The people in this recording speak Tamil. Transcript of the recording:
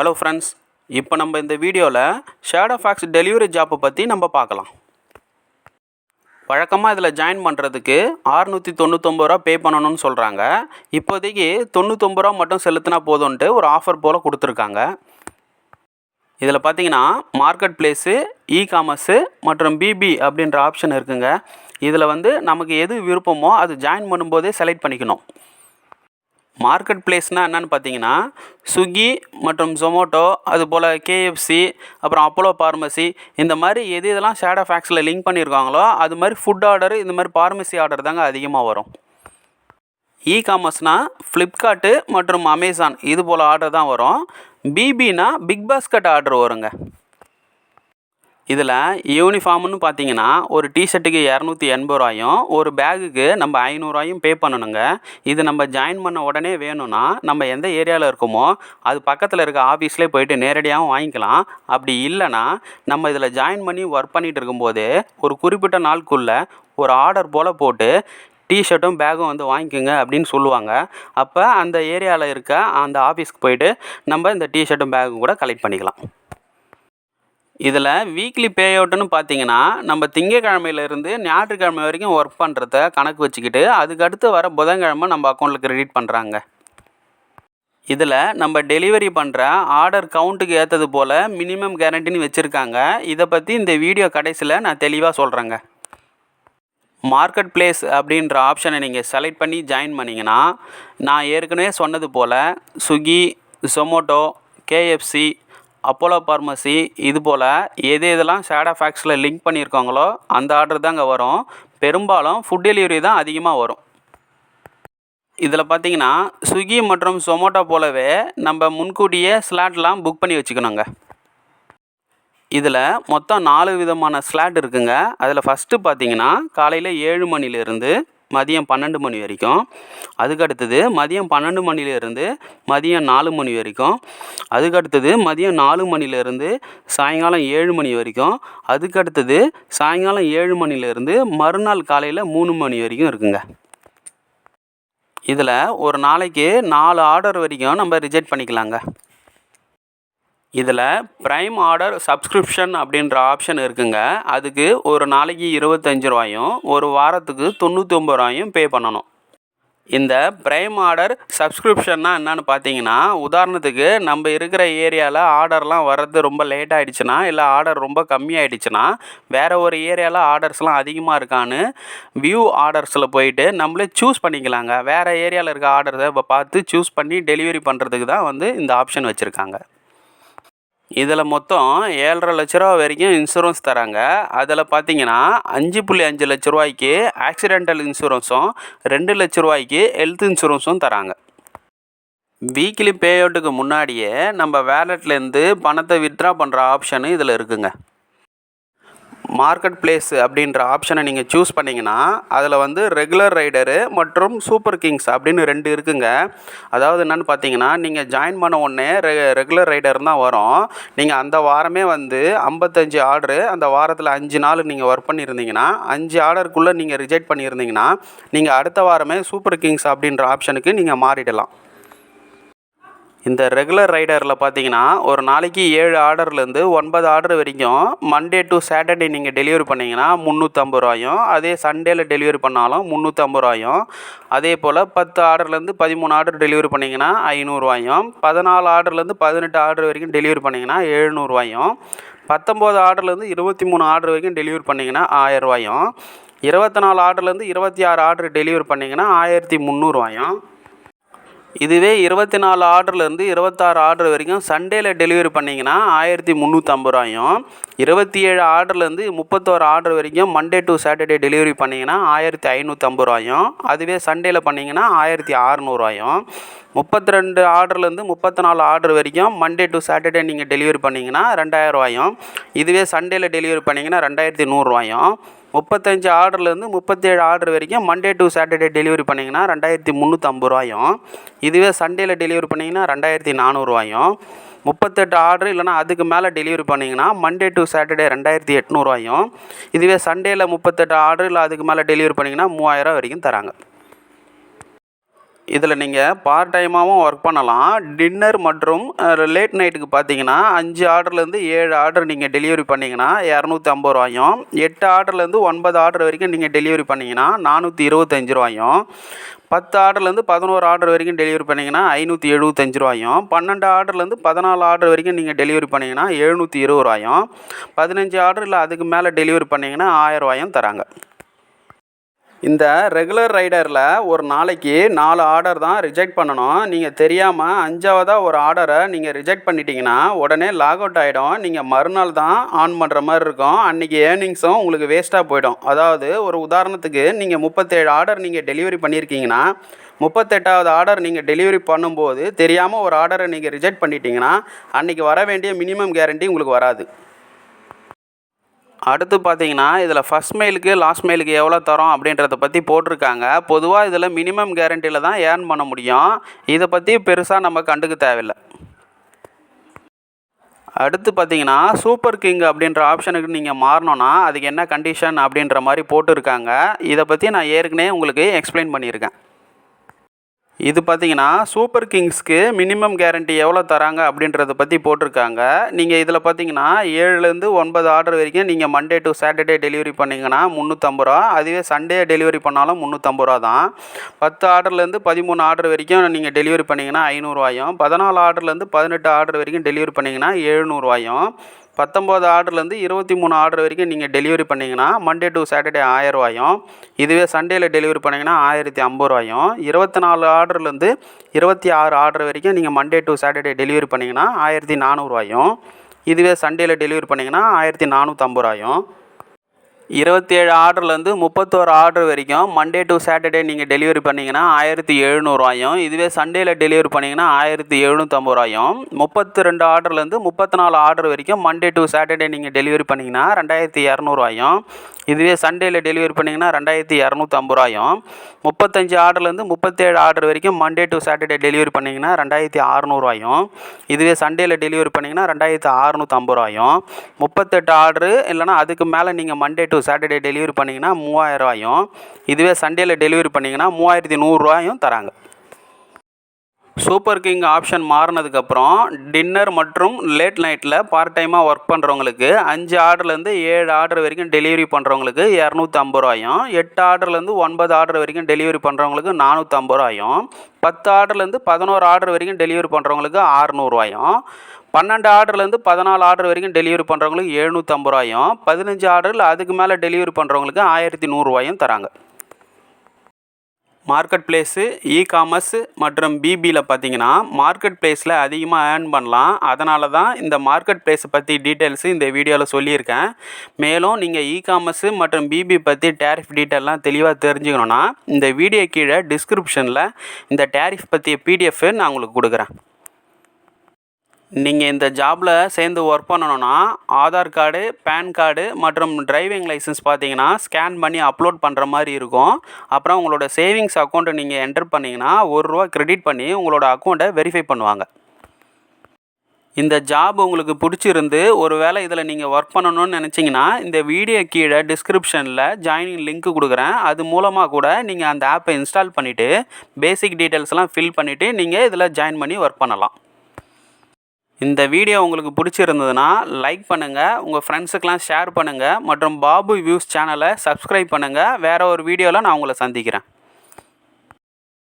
ஹலோ ஃப்ரெண்ட்ஸ் இப்போ நம்ம இந்த வீடியோவில் ஷேடோ ஃபேக்ஸ் டெலிவரி ஜாப்பை பற்றி நம்ம பார்க்கலாம். வழக்கமாக இதில் ஜாயின் பண்ணுறதுக்கு ஆறுநூற்றி தொண்ணூத்தொம்பது ரூபா பே பண்ணணும்னு சொல்கிறாங்க இப்போதைக்கு தொண்ணூத்தொம்பது ரூபா மட்டும் செலுத்தினா போதும்ன்ட்டு ஒரு ஆஃபர் போல் கொடுத்துருக்காங்க. இதில் பார்த்தீங்கன்னா மார்க்கெட் பிளேஸு இ காமர்ஸு மற்றும் பிபி அப்படின்ற ஆப்ஷன் இருக்குங்க. இதில் வந்து நமக்கு எது விருப்பமோ அது ஜாயின் பண்ணும்போதே செலக்ட் பண்ணிக்கணும். மார்க்கெட் பிளேஸ்னால் என்னென்னு பார்த்தீங்கன்னா ஸ்விக்கி மற்றும் ஜொமோட்டோ அதுபோல் கேஎஃப்சி அப்புறம் அப்போலோ ஃபார்மசி இந்த மாதிரி எது இதெல்லாம் ஷேடோ ஃபேக்ஸில் லிங்க் பண்ணியிருக்காங்களோ அது மாதிரி ஃபுட் ஆர்டர் இந்த மாதிரி பார்மசி ஆர்டர் தாங்க அதிகமாக வரும். இ காமர்ஸ்னால் ஃப்ளிப்கார்ட்டு மற்றும் அமேசான் இது போல் ஆர்டர் தான் வரும். பிபினா பிக் பாஸ்கெட் ஆர்டர் வருங்க. இதில் யூனிஃபார்ம்னு பார்த்தீங்கன்னா ஒரு டிஷர்ட்டுக்கு இரநூத்தி எண்பது ரூபாயும் ஒரு பேகுக்கு நம்ம ஐநூறுரூவாயும் பே பண்ணணுங்க. இது நம்ம ஜாயின் பண்ண உடனே வேணும்னா நம்ம எந்த ஏரியாவில் இருக்கோமோ அது பக்கத்தில் இருக்க ஆஃபீஸ்லேயே போயிட்டு நேரடியாகவும் வாங்கிக்கலாம். அப்படி இல்லைன்னா நம்ம இதில் ஜாயின் பண்ணி ஒர்க் பண்ணிகிட்டு இருக்கும்போது ஒரு குறிப்பிட்ட நாளுக்குள்ளே ஒரு ஆர்டர் போல் போட்டு டிஷர்ட்டும் பேகும் வந்து வாங்கிக்கோங்க அப்படின்னு சொல்லுவாங்க. அப்போ அந்த ஏரியாவில் இருக்க அந்த ஆஃபீஸ்க்கு போயிட்டு நம்ம இந்த டிஷர்ட்டும் பேகும் கூட கலெக்ட் பண்ணிக்கலாம். இதில் வீக்லி பே அவுட்டுன்னு பார்த்தீங்கன்னா நம்ம திங்கக்கிழமையிலேருந்து ஞாயிற்றுக்கிழமை வரைக்கும் ஒர்க் பண்ணுறத கணக்கு வச்சுக்கிட்டு அதுக்கடுத்து வர புதன்கிழமை நம்ம அக்கௌண்ட்டில் கிரெடிட் பண்ணுறாங்க இதில் நம்ம டெலிவரி பண்ணுற ஆர்டர் கவுண்ட்டுக்கு ஏற்றது போல் மினிமம் கேரண்டின்னு வச்சுருக்காங்க. இதை பற்றி இந்த வீடியோ கடைசியில் நான் தெளிவாக சொல்கிறேங்க மார்க்கெட் பிளேஸ் அப்படின்ற ஆப்ஷனை நீங்கள் செலக்ட் பண்ணி ஜாயின் பண்ணிங்கன்னா நான் ஏற்கனவே சொன்னது போல் ஸ்விக்கி ஜொமோட்டோ கேஎஃப்சி அப்போலோ ஃபார்மசி இது போல் எது எதெல்லாம் ஷேடா ஃபேக்ஸில் லிங்க் பண்ணியிருக்காங்களோ அந்த ஆர்டர் தாங்க வரும். பெரும்பாலும் ஃபுட் டெலிவரி தான் அதிகமாக வரும். இதில் பார்த்தீங்கன்னா ஸ்விக்கி மற்றும் சொமோட்டோ போலவே நம்ம முன்கூட்டியே ஸ்லாட்லாம் புக் பண்ணி வச்சுக்கணுங்க. இதில் மொத்தம் நாலு விதமான ஸ்லாட் இருக்குங்க. அதில் ஃபஸ்ட்டு பார்த்தீங்கன்னா காலையில் ஏழு மணிலேருந்து மதியம் பன்னெண்டு மணி வரைக்கும். அதுக்கு அடுத்தது மதியம் பன்னெண்டு மணிலேருந்து மதியம் நாலு மணி வரைக்கும். அதுக்கு அடுத்தது மதியம் நாலு மணிலேருந்து சாயங்காலம் ஏழு மணி வரைக்கும். அதுக்கு அடுத்தது சாயங்காலம் ஏழு மணிலேருந்து மறுநாள் காலையில் மூணு மணி வரைக்கும் இருக்குங்க. இதில் ஒரு நாளைக்கு நாலு ஆர்டர் வரைக்கும் நம்ம ரிஜெக்ட் பண்ணிக்கலாங்க. இதில் ப்ரைம் ஆர்டர் சப்ஸ்கிரிப்ஷன் அப்படின்ற ஆப்ஷன் இருக்குங்க. அதுக்கு ஒரு நாளைக்கு இருபத்தஞ்சு ரூபாயும் ஒரு வாரத்துக்கு தொண்ணூற்றி ஒம்பது ரூபாயும் பே பண்ணணும். இந்த ப்ரைம் ஆர்டர் சப்ஸ்கிரிப்ஷன்னா என்னென்னு பார்த்தீங்கன்னா உதாரணத்துக்கு நம்ம இருக்கிற ஏரியாவில் ஆர்டர்லாம் வர்றது ரொம்ப லேட் ஆகிடுச்சுன்னா இல்லை ஆர்டர் ரொம்ப கம்மியாயிடுச்சுன்னா வேறு ஒரு ஏரியாவில் ஆர்டர்ஸ்லாம் அதிகமாக இருக்கான்னு வியூ ஆர்டர்ஸில் போயிட்டு நம்மளே சூஸ் பண்ணிக்கலாங்க. வேறு ஏரியாவில் இருக்க ஆர்டர்ஸை இப்போ பார்த்து சூஸ் பண்ணி டெலிவரி பண்ணுறதுக்கு தான் வந்து இந்த ஆப்ஷன் வச்சுருக்காங்க. இதில் மொத்தம் ஏழரை லட்ச ரூபா வரைக்கும் இன்சூரன்ஸ் தராங்க. அதில் பார்த்தீங்கன்னா அஞ்சு புள்ளி அஞ்சு லட்ச ரூபாய்க்கு ஆக்சிடென்டல் இன்சூரன்ஸும் ரெண்டு லட்ச ரூபாய்க்கு ஹெல்த் இன்சூரன்ஸும் தராங்க. வீக்லி பே அவுட்டுக்கு முன்னாடியே நம்ம வேலெட்லேருந்து பணத்தை வித்ட்ரா பண்ணுற ஆப்ஷனு இதில் இருக்குங்க. மார்க்கெட் பிளேஸ் அப்படின்ற ஆப்ஷனை நீங்கள் சூஸ் பண்ணிங்கன்னா அதில் வந்து ரெகுலர் ரைடரு மற்றும் சூப்பர் கிங்ஸ் அப்படின்னு ரெண்டு இருக்குங்க. அதாவது என்னென்னு பார்த்தீங்கன்னா நீங்கள் ஜாயின் பண்ண உடனே ரெ ரெகுலர் ரைடர் தான் வரும். நீங்கள் அந்த வாரமே வந்து ஐம்பத்தஞ்சு ஆர்டரு அந்த வாரத்தில் அஞ்சு நாள் நீங்கள் ஒர்க் பண்ணியிருந்தீங்கன்னா அஞ்சு ஆர்டருக்குள்ளே நீங்கள் ரிஜெக்ட் பண்ணியிருந்தீங்கன்னா நீங்கள் அடுத்த வாரமே சூப்பர் கிங்ஸ் அப்படின்ற ஆப்ஷனுக்கு நீங்கள் மாறிடலாம். இந்த ரெகுலர் ரைடரில் பார்த்தீங்கன்னா ஒரு நாளைக்கு ஏழு ஆர்டர்லேருந்து ஒன்பது ஆர்டர் வரைக்கும் மண்டே டு சாட்டர்டே நீங்கள் டெலிவரி பண்ணிங்கன்னா முந்நூற்றம்பது ரூபாயும் அதே சண்டேல டெலிவரி பண்ணாலும் முந்நூற்றம்பது ரூபாயும். அதே போல் பத்து ஆர்டர்லேருந்து பதிமூணு ஆர்டர் டெலிவரி பண்ணிங்கன்னா ஐநூறுரூவாயும் பதினாலு ஆர்டர்லேருந்து பதினெட்டு ஆர்டர் வரைக்கும் டெலிவரி பண்ணிங்கன்னா எழுநூறுவாயும் பத்தொம்போது ஆர்டர்லேருந்து இருபத்தி மூணு ஆர்டர் வரைக்கும் டெலிவரி பண்ணிங்கன்னா ஆயரூவாயும் இருபத்தி நாலு ஆர்டர்லேருந்து இருபத்தி ஆறு ஆர்டர் டெலிவரி பண்ணிங்கன்னா ஆயிரத்தி முந்நூறுவாயும் இதுவே இருபத்தி நாலு ஆர்டர்லேருந்து இருபத்தாறு ஆர்டர் வரைக்கும் சண்டேல டெலிவரி பண்ணிங்கன்னா ஆயிரத்தி முந்நூற்றம்பது ரூபாயும் இருபத்தி ஏழு ஆர்டர்லேருந்து முப்பத்தோரு ஆர்டர் வரைக்கும் மண்டே டு சாட்டர்டே டெலிவரி பண்ணிங்கன்னா ஆயிரத்தி ஐநூற்றம்பது ரூபாயும் அதுவே சண்டேல பண்ணிங்கன்னா ஆயிரத்தி அறநூறுவாயும் முப்பத்தி ரெண்டு ஆர்டர்லேருந்து முப்பத்தி நாலு ஆர்டர் வரைக்கும் மண்டே டு சாட்டர்டே நீங்கள் டெலிவரி பண்ணிங்கன்னா ரெண்டாயிரம் ரூபாயும் இதுவே சண்டேல டெலிவரி பண்ணிங்கன்னா ரெண்டாயிரத்தி நூறுரூவாயும் முப்பத்தஞ்சு ஆர்டர்லேருந்து முப்பத்தேழு ஆர்டர் வரைக்கும் மண்டே டு சாட்டர்டே டெலிவரி பண்ணிங்கன்னா ரெண்டாயிரத்தி முந்நூற்றம்பது ரூபாயும் இதுவே சண்டேல டெலிவரி பண்ணிங்கன்னா ரெண்டாயிரத்தி நானூறுரூவாயும் முப்பத்தெட்டு ஆர்டர் இல்லைனா அதுக்கு மேலே டெலிவரி பண்ணிங்கன்னா மண்டே டு சாட்டர்டே ரெண்டாயிரத்தி எட்நூறுவாயும் இதுவே சண்டேயில் முப்பத்தெட்டு ஆர்டர் இல்லை அதுக்கு மேலே டெலிவரி பண்ணிங்கன்னா மூவாயிரம் வரைக்கும் தராங்க. இதில் நீங்கள் பார்ட் டைமாகவும் ஒர்க் பண்ணலாம். டின்னர் மற்றும் லேட் நைட்டுக்கு பார்த்தீங்கன்னா அஞ்சு ஆர்டர்லேருந்து ஏழு ஆர்டர் நீங்கள் டெலிவரி பண்ணிங்கன்னா இரநூத்தி ஐம்பது ரூபாயும் எட்டு ஆர்டர்லேருந்து ஒன்பது ஆர்டர் வரைக்கும் நீங்கள் டெலிவரி பண்ணிங்கன்னா நானூற்றி இருபத்தஞ்சி ரூபாயும் பத்து ஆர்டர்லேருந்து பதினோரு ஆர்டர் வரைக்கும் டெலிவரி பண்ணிங்கன்னா ஐநூற்றி எழுபத்தஞ்சு ரூபாயும் பன்னெண்டு ஆர்டர்லேருந்து பதினாலு ஆர்டர் வரைக்கும் நீங்கள் டெலிவரி பண்ணிங்கன்னா எழுநூற்றி இருபது ரூபாயும் பதினஞ்சு ஆர்டர் இல்லை அதுக்கு மேலே டெலிவரி பண்ணிங்கன்னா ஆயிரம் ரூபாயும் தராங்க. இந்த ரெகுலர் ரைடரில் ஒரு நாளைக்கு நாலு ஆர்டர் தான் ரிஜெக்ட் பண்ணணும். நீங்கள் தெரியாமல் அஞ்சாவதாக ஒரு ஆர்டரை நீங்கள் ரிஜெக்ட் பண்ணிட்டீங்கன்னா உடனே லாக் அவுட் ஆகிடும் நீங்கள் மறுநாள் தான் ஆன் பண்ணுற மாதிரி இருக்கும். அன்றைக்கி ஏர்னிங்ஸும் உங்களுக்கு வேஸ்ட்டாக போயிடும். அதாவது ஒரு உதாரணத்துக்கு நீங்கள் முப்பத்தேழு ஆர்டர் நீங்கள் டெலிவரி பண்ணியிருக்கீங்கன்னா முப்பத்தெட்டாவது ஆர்டர் நீங்கள் டெலிவரி பண்ணும்போது தெரியாமல் ஒரு ஆர்டரை நீங்கள் ரிஜெக்ட் பண்ணிட்டீங்கன்னா அன்றைக்கி வர வேண்டிய மினிமம் கேரண்டி உங்களுக்கு வராது. அடுத்து பார்த்தீங்கன்னா இதில் ஃபஸ்ட் மெயிலுக்கு லாஸ்ட் மெயிலுக்கு எவ்வளோ தரோம் அப்படின்றத பற்றி போட்டிருக்காங்க. பொதுவாக இதில் மினிமம் கேரண்டியில் தான் ஏர்ன் பண்ண முடியும். இதை பற்றி பெருசாக நம்ம கண்டுக்க தேவையில்லை. அடுத்து பார்த்தீங்கன்னா சூப்பர் கிங் அப்படின்ற ஆப்ஷனுக்கு நீங்கள் மாறணும்னா அதுக்கு என்ன கண்டிஷன் அப்படின்ற மாதிரி போட்டிருக்காங்க. இதை பற்றி நான் ஏற்கனவே உங்களுக்கு எக்ஸ்பிளைன் பண்ணியிருக்கேன். இது பார்த்தீங்கன்னா சூப்பர் கிங்ஸ்க்கு மினிமம் கேரண்டி எவ்வளோ தராங்க அப்படின்றத பற்றி போட்டிருக்காங்க. நீங்கள் இதில் பார்த்தீங்கன்னா ஏழுலேருந்து ஒன்பது ஆர்டர் வரைக்கும் நீங்கள் மண்டே டு சாட்டர்டே டெலிவரி பண்ணிங்கன்னா முந்நூற்றம்பது ரூபா அதுவே சண்டே டெலிவரி பண்ணாலும் முந்நூற்றம்பது ரூபா தான். பத்து ஆர்டர்லேருந்து பதிமூணு ஆர்டர் வரைக்கும் நீங்கள் டெலிவரி பண்ணிங்கன்னா ஐநூறுரூவாயும் பதினாலு ஆர்டர்லேருந்து பதினெட்டு ஆர்டர் வரைக்கும் டெலிவரி பண்ணிங்கன்னா எழுநூறுவாயும் பத்தொம்போது ஆர்டர்லேருந்து இருபத்தி மூணு ஆர்டர் வரைக்கும் நீங்கள் டெலிவரி பண்ணிங்கன்னா மண்டே டு சாட்டர்டே ஆயிரரூவாயும் இதுவே சண்டேயில் டெலிவரி பண்ணிங்கன்னா ஆயிரத்தி ஐம்பது ரூபாயும். இருபத்தி நாலு ஆர்டர்லேருந்து இருபத்தி ஆறு ஆர்டர் வரைக்கும் நீங்கள் மண்டே டு சாட்டர்டே டெலிவரி பண்ணிங்கன்னா ஆயிரத்தி நானூறுவாயும் இதுவே சண்டேயில் டெலிவரி பண்ணிங்கன்னா ஆயிரத்தி நானூற்றம்பது ரூபாயும். இருபத்தேழு ஆர்டர்லேருந்து முப்பத்தோரு ஆர்டர் வரைக்கும் மண்டே டு சாட்டர்டே நீங்கள் டெலிவரி பண்ணிங்கன்னா ஆயிரத்தி எழுநூறுவாயும் இதுவே சண்டேயில் டெலிவரி பண்ணிங்கன்னா ஆயிரத்தி எழுநூற்றம்பது ரூபாயும் முப்பத்தி ரெண்டு ஆர்டர்லேருந்து முப்பத்தி நாலு ஆர்டர் வரைக்கும் மண்டே டு சாட்டர்டே நீங்கள் டெலிவரி பண்ணிங்கன்னா ரெண்டாயிரத்தி இரநூறுவாயும் இதுவே சண்டேயில் டெலிவரி பண்ணிங்கன்னா ரெண்டாயிரத்தி இரநூத்தம்பது ரூபாயும் முப்பத்தஞ்சு ஆர்டர்லேருந்து முப்பத்தேழு ஆர்டர் வரைக்கும் மண்டே டு சாட்டர்டே டெலிவரி பண்ணிங்கன்னா ரெண்டாயிரத்தி அறநூறுவாயும் இதுவே சண்டேயில் டெலிவரி பண்ணிங்கன்னா ரெண்டாயிரத்தி அறநூற்றம்பது ரூபாயும் முப்பத்தெட்டு ஆர்டரு இல்லைனா அதுக்கு மேலே நீங்கள் மண்டே டு சாட்டர்டே டெலிவரி பண்ணிங்கன்னா மூவாயிரரூவாயும் இதுவே சண்டேயில் டெலிவரி பண்ணிங்கன்னா மூவாயிரத்தி நூறுரூவாயும் தராங்க. சூப்பர் கிங் ஆப்ஷன் மாறினதுக்கப்புறம் டின்னர் மற்றும் லேட் நைட்டில் பார்ட் டைமாக ஒர்க் பண்ணுறவங்களுக்கு அஞ்சு ஆர்டர்லேருந்து ஏழு ஆர்டர் வரைக்கும் டெலிவரி பண்ணுறவங்களுக்கு இரநூத்தம்பது ரூபாயும் எட்டு ஆர்டர்லேருந்து ஒன்பது ஆர்டர் வரைக்கும் டெலிவரி பண்ணுறவங்களுக்கு நானூற்றம்பது ரூபாயும் பத்து ஆர்டர்லேருந்து பதினோரு ஆர்டர் வரைக்கும் டெலிவரி பண்ணுறவங்களுக்கு ஆறுநூறுவாயும் பன்னெண்டு ஆர்டர்லேருந்து பதினாலு ஆர்டர் வரைக்கும் டெலிவரி பண்ணுறவங்களுக்கு எழுநூற்றம்பது ரூபாயும் பதினஞ்சு ஆர்டரில் அதுக்கு மேலே டெலிவரி பண்ணுறவங்களுக்கு ஆயிரத்தி நூறுரூவாயும் தராங்க. மார்க்கெட் பிளேஸு இ காமர்ஸ் மற்றும் பிபியில் பார்த்தீங்கன்னா மார்க்கெட் பிளேஸில் அதிகமாக ஏர்ன் பண்ணலாம். அதனால தான் இந்த மார்க்கெட் பிளேஸை பற்றி டீட்டெயில்ஸு இந்த வீடியோவில் சொல்லியிருக்கேன். மேலும் நீங்கள் இ காமர்ஸு மற்றும் பிபி பற்றி டேரிஃப் டீட்டெயிலாம் தெளிவாக தெரிஞ்சுக்கணுன்னா இந்த வீடியோ கீழே டிஸ்கிரிப்ஷனில் இந்த டேரிஃப் பற்றிய பிடிஎஃப் நான் உங்களுக்கு கொடுக்குறேன். நீங்கள் இந்த ஜாபில் சேர்ந்து ஒர்க் பண்ணணுன்னா ஆதார் கார்டு பேன் கார்டு மற்றும் டிரைவிங் லைசன்ஸ் பார்த்தீங்கன்னா ஸ்கேன் பண்ணி அப்லோட் பண்ணுற மாதிரி இருக்கும். அப்புறம் உங்களோட சேவிங்ஸ் அக்கௌண்ட்டை நீங்கள் என்டர் பண்ணிங்கன்னா ஒரு ரூபா கிரெடிட் பண்ணி உங்களோட அக்கௌண்ட்டை வெரிஃபை பண்ணுவாங்க. இந்த ஜாப் உங்களுக்கு பிடிச்சிருந்து ஒரு வேளை இதில் நீங்கள் ஒர்க் பண்ணணும்னு நினச்சிங்கன்னா இந்த வீடியோ கீழே டிஸ்கிரிப்ஷனில் ஜாயினிங் லிங்க் கொடுக்குறேன். அது மூலமாக கூட நீங்கள் அந்த ஆப்பை இன்ஸ்டால் பண்ணிவிட்டு பேசிக் டீட்டெயில்ஸ்லாம் ஃபில் பண்ணிவிட்டு நீங்கள் இதில் ஜாயின் பண்ணி ஒர்க் பண்ணலாம். இந்த வீடியோ உங்களுக்கு பிடிச்சிருந்ததுன்னா லைக் பண்ணுங்கள் உங்கள் ஃப்ரெண்ட்ஸுக்கெலாம் ஷேர் பண்ணுங்கள் மற்றும் பாபு வியூஸ் சேனலை சப்ஸ்கிரைப் பண்ணுங்கள் வேறு ஒரு வீடியோவில் நான் உங்களை சந்திக்கிறேன்.